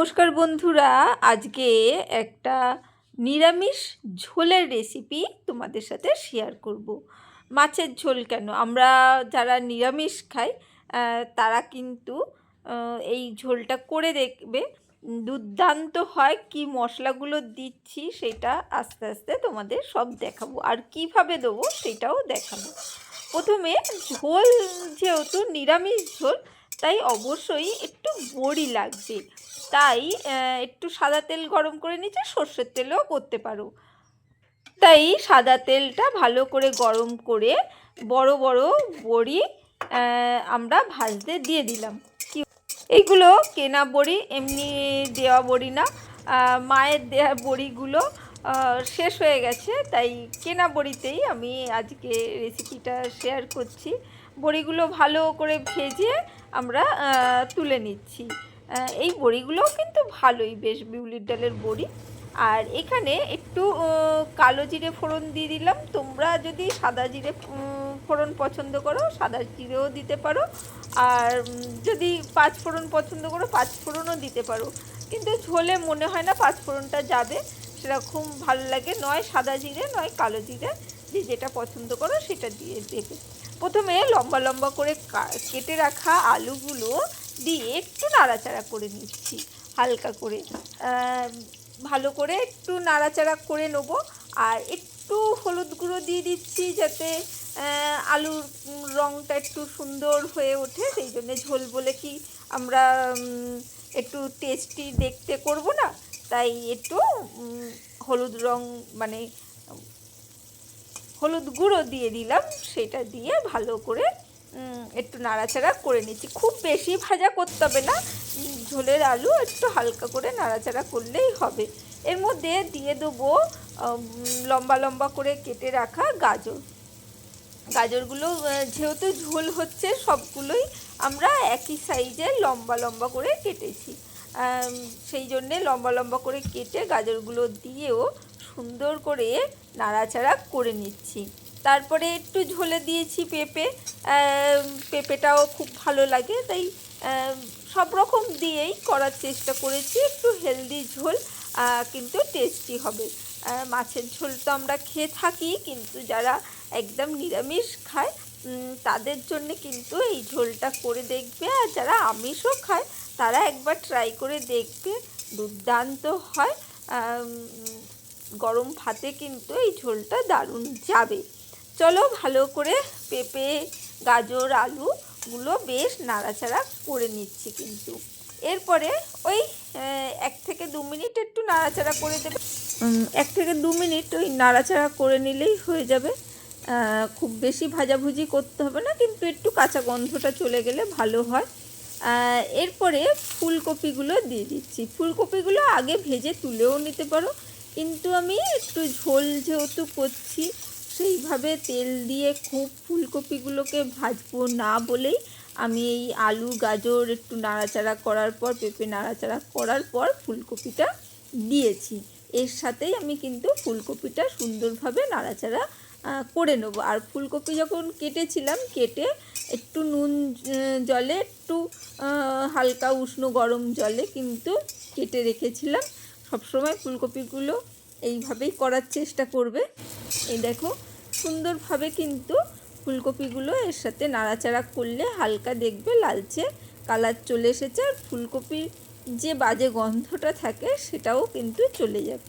নমস্কার বন্ধুরা, আজকে একটা নিরামিষ ঝোলের রেসিপি তোমাদের সাথে শেয়ার করব। মাছের ঝোল কেন? আমরা যারা নিরামিষ খাই তারা কিন্তু এই ঝোলটা করে দেখবে। দুর্দান্ত হয়, কি মশলাগুলো দিচ্ছি সেটা আস্তে আস্তে তোমাদের সব দেখাবো। আর কীভাবে দেবো সেটাও দেখাবো। প্রথমে ঝোল যেহেতু নিরামিষ ঝোল তাই অবশ্যই একটু বড়ি লাগবে। তাই একটু সাদা তেল গরম করে নিচ্ছে সর্ষের তেলও করতে পারো। তাই সাদা তেলটা ভালো করে গরম করে বড় বড় বড়ি আমরা ভাজতে দিয়ে দিলাম। এইগুলো কেনা বড়ি, এমনি দেওয়া বড়ি না। মায়ের দেওয়া বড়িগুলো শেষ হয়ে গেছে। তাই কেনা বড়িতেই আমি আজকে রেসিপিটা শেয়ার করছি। বড়িগুলো ভালো করে ভেজে আমরা তুলে নিচ্ছি। এই বড়িগুলোও কিন্তু ভালোই বেশ বিউলির ডালের বড়ি। আর এখানে একটু কালো জিরে ফোড়ন দিয়ে দিলাম। তোমরা যদি সাদা জিরে ফোড়ন পছন্দ করো, সাদা জিরেও দিতে পারো। আর যদি পাঁচ ফোড়ন পছন্দ করো, পাঁচ ফোড়নও দিতে পারো। কিন্তু ঝোলে মনে হয় না পাঁচ ফোড়নটা যাবে। সেরকম ভালো লাগে। নয় সাদা জিরে, নয় কালো জিরে। যে যেটা পছন্দ করো, সেটা দিয়ে দেবে। প্রথমে লম্বা লম্বা করে কেটে রাখা আলুগুলো দিয়ে একটু নাড়াচাড়া করে নিচ্ছি, হালকা করে। ভালো করে একটু নাড়াচাড়া করে নেব। আর একটু হলুদ গুঁড়ো দিয়ে দিচ্ছি যাতে আলুর রঙটা একটু সুন্দর হয়ে ওঠে। সেই জন্যে ঝোল বলে কি আমরা একটু টেস্টি দেখতে করব না? তাই একটু হলুদ রং মানে হলুদ গুঁড়ো দিয়ে দিলাম, সেটা দিয়ে ভালো করে একটু নাড়াচাড়া করে নিচ্ছি। খুব বেশি ভাজা করতে হবে না ঝোলের আলু একটু হালকা করে নাড়াচাড়া করলেই হবে। এর মধ্যে দিয়ে দেবো লম্বা লম্বা করে কেটে রাখা গাজর। গাজরগুলো যেহেতু ঝোল হচ্ছে, সবগুলোই আমরা একই সাইজে লম্বা লম্বা করে কেটেছি। সেই জন্যে লম্বা লম্বা করে কেটে গাজরগুলো দিয়েও সুন্দর করে নাড়াচাড়া করে নিচ্ছি। তারপরে একটু ঝোলে দিয়েছি পেঁপে। পেঁপেটাও খুব ভালো লাগে, তাই সব রকম দিয়েই করার চেষ্টা করেছি। একটু হেলদি ঝোল কিন্তু টেস্টি হবে। মাছের ঝোল তো আমরা খেয়ে থাকি, কিন্তু যারা একদম নিরামিষ খায় তাদের জন্য কিন্তু এই ঝোলটা করে দেখবে। আর যারা আমিষও খায়, তারা একবার ট্রাই করে দেখবে। দুর্দান্ত হয়। গরম ভাতে কিন্তু এই ঝোলটা দারুণ যাবে। চলো ভালো করে পেঁপে, গাজর আলুগুলো বেশ নাড়াচাড়া করে নিচ্ছি কিন্তু। এরপরে ওই এক থেকে দু মিনিট একটু নাড়াচাড়া করে দেবে। এক থেকে দু মিনিট ওই নাড়াচাড়া করে নিলেই হয়ে যাবে। খুব বেশি ভাজাভুজি করতে হবে না, কিন্তু একটু কাঁচা গন্ধটা চলে গেলে ভালো হয়। এরপরে ফুলকপিগুলো দিয়ে দিচ্ছি। ফুলকপিগুলো আগে ভেজে তুলেও নিতে পারো। কিন্তু আমি একটু ঝোল যেহেতু করছি, সেইভাবে তেল দিয়ে খুব ফুলকপিগুলোকে ভাজবো না বলেই আমি এই আলু, গাজর একটু নাড়াচাড়া করার পর, পেঁপে নাড়াচাড়া করার পর ফুলকপিটা দিয়েছি। এর সাথেই আমি কিন্তু ফুলকপিটা সুন্দরভাবে নাড়াচাড়া করে নেব। আর ফুলকপি যখন কেটেছিলাম, কেটে একটু নুন জলে একটু হালকা উষ্ণ গরম জলে কিন্তু কেটে রেখেছিলাম। সবসময় ফুলকপিগুলো এইভাবেই করার চেষ্টা করবে। এই দেখো, সুন্দরভাবে কিন্তু ফুলকপিগুলো এর সাথে নাড়াচাড়া করলে হালকা দেখবে লালচে কালার চলে এসেছে আর ফুলকপির যে বাজে গন্ধটা থাকে সেটাও কিন্তু চলে যাবে।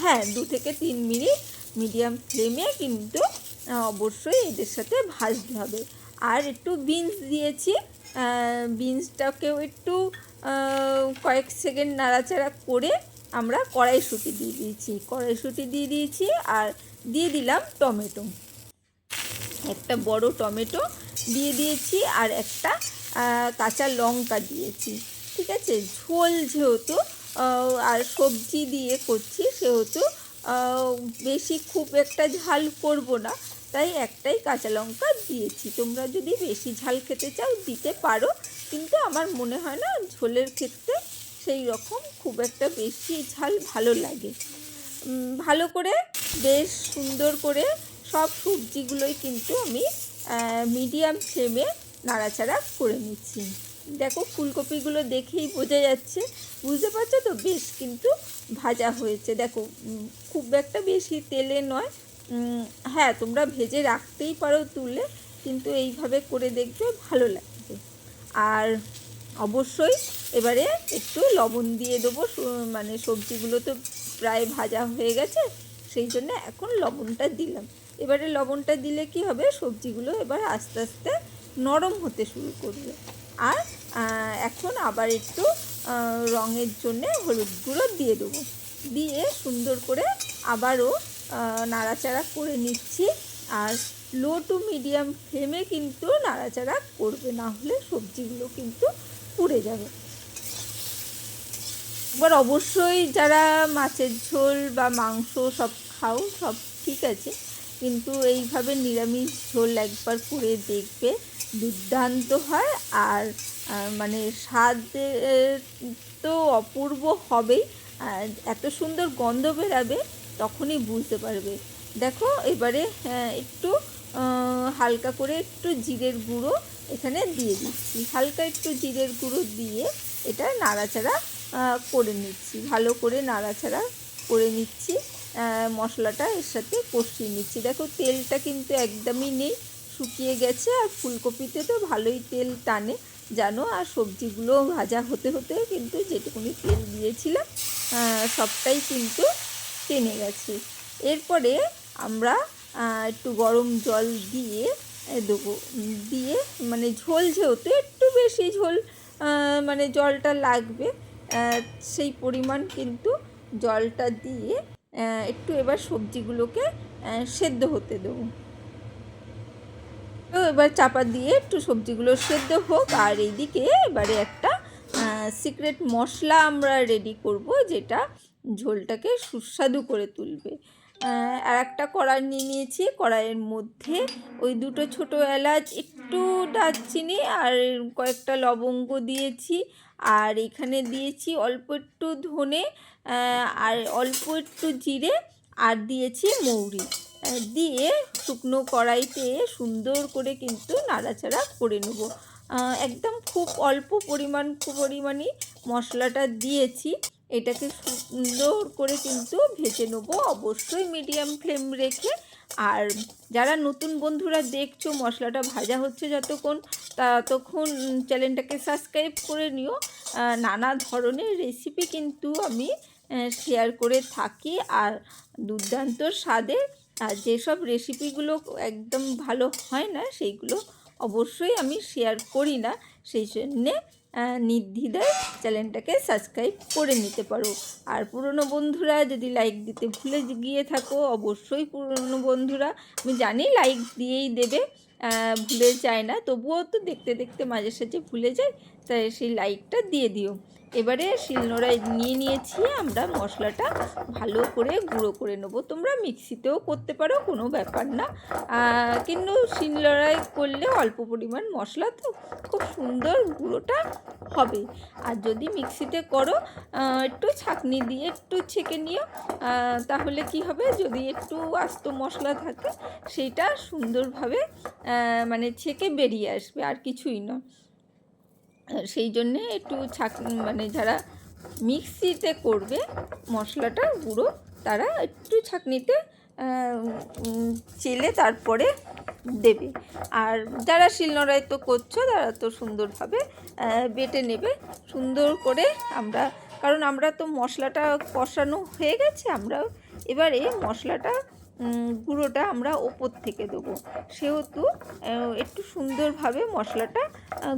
হ্যাঁ দু থেকে তিন মিনিট মিডিয়াম ফ্লেমে কিন্তু অবশ্যই এদের সাথে ভাজতে হবে। আর একটু বিনস দিয়েছি। বিনসটাকেও একটু কয়েক সেকেন্ড নাড়াচাড়া করে আমরা কড়াইশুঁটি দিয়ে দিয়েছি। কড়াইশুঁটি দিয়ে দিয়েছি আর দিয়ে দিলাম টমেটো। একটা বড় টমেটো দিয়ে দিয়েছি আর একটা কাঁচা লঙ্কা দিয়েছি। ঠিক আছে? ঝোল যেহেতু আর সবজি দিয়ে করছি সেহেতু বেশি খুব একটা ঝাল করব না। তাই একটাই কাঁচা লঙ্কা দিয়েছি। তোমরা যদি বেশি ঝাল খেতে চাও, দিতে পারো। কিন্তু আমার মনে হয় না ঝোলের ক্ষেত্রে সেই রকম খুব একটা বেশি ঝাল ভালো লাগে। ভালো করে বেশ সুন্দর করে সব সবজিগুলোই কিন্তু আমি মিডিয়াম ফ্লেমে নাড়াচাড়া করে নিচ্ছি। দেখো ফুলকপিগুলো দেখেই বোঝা যাচ্ছে, বুঝতে পারছ তো? বেশ কিন্তু ভাজা হয়েছে। দেখো খুব একটা বেশি তেলে নয়। হ্যাঁ তোমরা ভেজে রাখতেই পারো তুলে, কিন্তু এইভাবে করে দেখবে ভালো লাগবে আর অবশ্যই এবারে একটু লবণ দিয়ে দেবো মানে সবজিগুলো তো প্রায় ভাজা হয়ে গেছে, সেই জন্য এখন লবণটা দিলাম। এবারে লবণটা দিলে কি হবে, সবজিগুলো এবার আস্তে আস্তে নরম হতে শুরু করবে। আর এখন আবার একটু রঙের জন্যে হলুদ গুঁড়ো দিয়ে দেবো। দিয়ে সুন্দর করে আবারও নাড়াচাড়া করে নিচ্ছি। আর লো টু মিডিয়াম ফ্লেমে কিন্তু নাড়াচাড়া করবে না হলে সবজিগুলো কিন্তু পুড়ে যাবে। এবার অবশ্যই যারা মাছের ঝোল বা মাংস সব খাও সব ঠিক আছে কিন্তু এইভাবে নিরামিষ ঝোল একবার করে দেখবে দুর্দান্ত হয় আর মানে স্বাদ তো অপূর্ব হবেই এত সুন্দর গন্ধ বেরাবে তখনই বুঝতে পারবে। দেখো এবারে আহ, একটু হালকা করে একটু জিরের গুঁড়ো এখানে দিয়ে দিচ্ছি। হালকা একটু জিরের গুঁড়ো দিয়ে এটা নাড়াচাড়া করে নিচ্ছি। ভালো করে নাড়াচাড়া করে নিচ্ছি। মশলাটা এর সাথে কষিয়ে নিচ্ছি। দেখো তেলটা কিন্তু একদমই নেই, শুকিয়ে গেছে আর ফুলকপিতে তো ভালোই তেল টানে, জানো? আর সবজিগুলো ভাজা হতে হতে কিন্তু যেটুকুনি তেল দিয়েছিলাম সবটাই কিন্তু টেনে গেছে। এরপরে আমরা একটু গরম জল দিয়ে দেবো। দিয়ে মানে ঝোল যেহেতু একটু বেশি ঝোল মানে জলটা লাগবে সেই পরিমাণ কিন্তু জলটা দিয়ে একটু এবার সবজিগুলোকে সেদ্ধ হতে দেবো। তো এবার চাপা দিয়ে একটু সবজিগুলো সেদ্ধ হোক, আর এইদিকে এবারে একটা সিক্রেট মশলা আমরা রেডি করব, যেটা ঝোলটাকে সুস্বাদু করে তুলবে। আর একটা কড়াই নিয়ে নিয়েছি। কড়াইয়ের মধ্যে ওই দুটো ছোট এলাচ, একটু দারচিনি আর কয়েকটা লবঙ্গ দিয়েছি। আর এখানে দিয়েছি অল্প একটু ধনে আর অল্প একটু জিরে আর দিয়েছি মৌরি। দিয়ে শুকনো কড়াইতে সুন্দর করে কিন্তু নাড়াচাড়া করে নেব। একদম খুব অল্প পরিমাণ পরিমাণই মশলাটা দিয়েছি। এটাকে সুন্দর করে কিন্তু ভেজে নেব। অবশ্যই মিডিয়াম ফ্লেম রেখে। আর যারা নতুন বন্ধুরা দেখছ, মশলাটা ভাজা হচ্ছে যতক্ষণ, ততক্ষণ চ্যানেলটাকে সাবস্ক্রাইব করে নিও। নানা ধরনের রেসিপি কিন্তু আমি শেয়ার করে থাকি। আর দুর্দান্ত স্বাদে আর যেসব রেসিপিগুলো একদম ভালো হয় না, সেইগুলো অবশ্যই আমি শেয়ার করি না। সেই জন্যে নির্দ্বিধায় চ্যানেলটাকে সাবস্ক্রাইব করে নিতে পারো। আর পুরনো বন্ধুরা যদি লাইক দিতে ভুলে গিয়ে থাকো, অবশ্যই পুরনো বন্ধুরা, আমি জানি লাইক দিয়েই দেবে ভুলে যায় না, তবুও তো দেখতে দেখতে মাঝে সাঝে ভুলে যায়, তাই সেই লাইকটা দিয়ে দিও। এবারে শিলনোড়ায় নিয়ে নিয়েছি আমরা মশলাটা ভালো করে গুঁড়ো করে নেব। তোমরা মিক্সিতেও করতে পারো, কোনো ব্যাপার না। কিন্তু শিলনোড়ায় করলে অল্প পরিমাণ মশলা তো খুব সুন্দর গুঁড়োটা হবে। আর যদি মিক্সিতে করো একটু ছাঁকনি দিয়ে একটু ছেঁকে নিও তাহলে কি হবে? যদি একটু আস্ত মশলা থাকে, সেইটা সুন্দরভাবে মানে ছেঁকে বেরিয়ে আসবে, আর কিছুই নয়। সেই জন্যে একটু ছাক মানে যারা মিক্সিতে করবে মশলাটা, গুঁড়ো, তারা একটু ছাঁকনিতে চেলে তারপরে দেবে। আর যারা শিলনোড়ায় তো করছ, তারা তো সুন্দরভাবে বেটে নেবে। সুন্দর করে আমরা, কারণ আমরা তো মশলাটা কষানো হয়ে গেছে আমরা এবারে মশলাটা গুঁড়োটা আমরা ওপর থেকে দেবো। সেহেতু একটু সুন্দরভাবে মশলাটা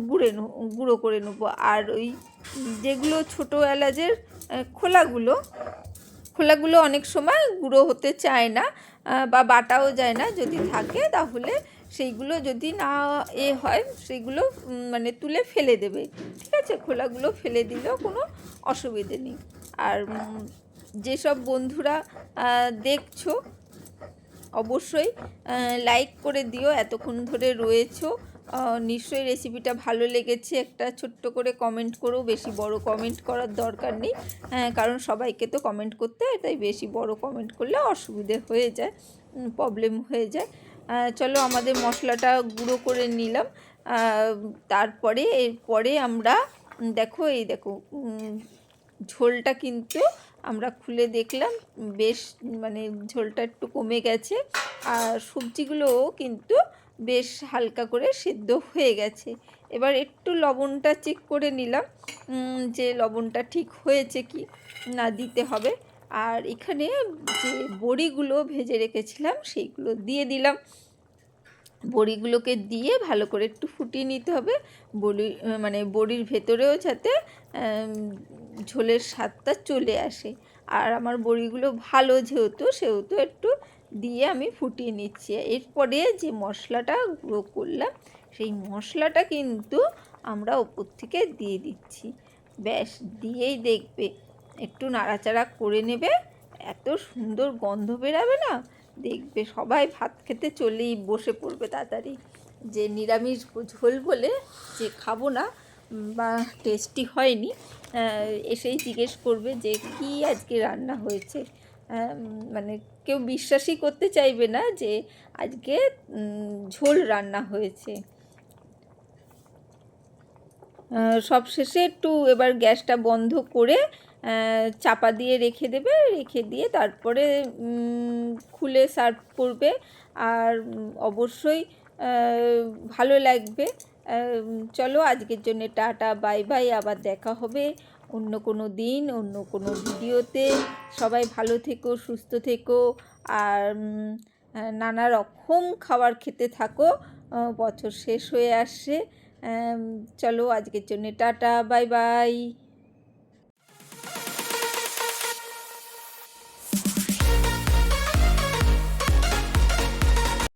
গুঁড়ে গুঁড়ো করে নেব। আর ওই যেগুলো ছোটো এলাচের খোলাগুলো খোলাগুলো অনেক সময় গুঁড়ো হতে চায় না বা বাটাও যায় না, যদি থাকে তাহলে সেইগুলো যদি না, এ হয়, সেইগুলো মানে তুলে ফেলে দেবে। ঠিক আছে? খোলাগুলো ফেলে দিলেও কোনো অসুবিধে নেই। আর যেসব বন্ধুরা দেখছ অবশ্যই লাইক করে দিও এতক্ষণ ধরে রয়েছো। নিশ্চয়ই রেসিপিটা ভালো লেগেছে একটা ছোট্ট করে কমেন্ট করো বেশি বড় কমেন্ট করার দরকার নেই। হ্যাঁ, কারণ সবাইকে তো কমেন্ট করতে হয় তাই বেশি বড় কমেন্ট করলে অসুবিধে হয়ে যায় প্রবলেম হয়ে যায়। চলো আমাদের মশলাটা গুঁড়ো করে নিলাম। তারপরে এরপরে আমরা দেখো এই দেখো ঝোলটা কিন্তু আমরা খুলে দেখলাম, বেশ মানে ঝোলটা একটু কমে গেছে। আর সবজিগুলোও কিন্তু বেশ হালকা করে সেদ্ধ হয়ে গেছে। এবার একটু লবণটা চেক করে নিলাম যে লবণটা ঠিক হয়েছে কি না দিতে হবে। আর এখানে যে বড়িগুলো ভেজে রেখেছিলাম, সেইগুলো দিয়ে দিলাম। বড়িগুলোকে দিয়ে ভালো করে একটু ফুটিয়ে নিতে হবে। বড়ি মানে বড়ির ভেতরেও যাতে ঝোলের স্বাদটা চলে আসে। আর আমার বড়িগুলো ভালো যেহেতু, সেহেতু একটু দিয়ে আমি ফুটিয়ে নিচ্ছি। এরপরে যে মশলাটা গুঁড়ো করলাম, সেই মশলাটা কিন্তু আমরা ওপর থেকে দিয়ে দিচ্ছি। ব্যাস, দিয়েই দেখবে। একটু নাড়াচাড়া করে নেবে। এত সুন্দর গন্ধ বেরাবে না? দেখবে। সবাই ভাত খেতে চলেই বসে পড়বে তাড়াতাড়ি। যে নিরামিষ ঝোল বলে যে খাব না বা টেস্টি হয়নি এসেই জিজ্ঞেস করবে যে কি আজকে রান্না হয়েছে। মানে কেউ বিশ্বাসই করতে চাইবে না যে আজকে ঝোল রান্না হয়েছে। আহ, সব শেষে একটু এবার গ্যাসটা বন্ধ করে চাপা দিয়ে রেখে দেবে, রেখে দিয়ে তারপরে খুলে সার্ভ করবে। আর অবশ্যই ভালো লাগবে। চলো আজকের জন্য টাটা, বাই বাই। আবার দেখা হবে অন্য কোনো দিন, অন্য কোনো ভিডিওতে। সবাই ভালো থেকো, সুস্থ থেকো। আর নানা রকম খাবার খেতে থাকো। বছর শেষ হয়ে আসছে। চলো আজকের জন্য টাটা, বাই বাই।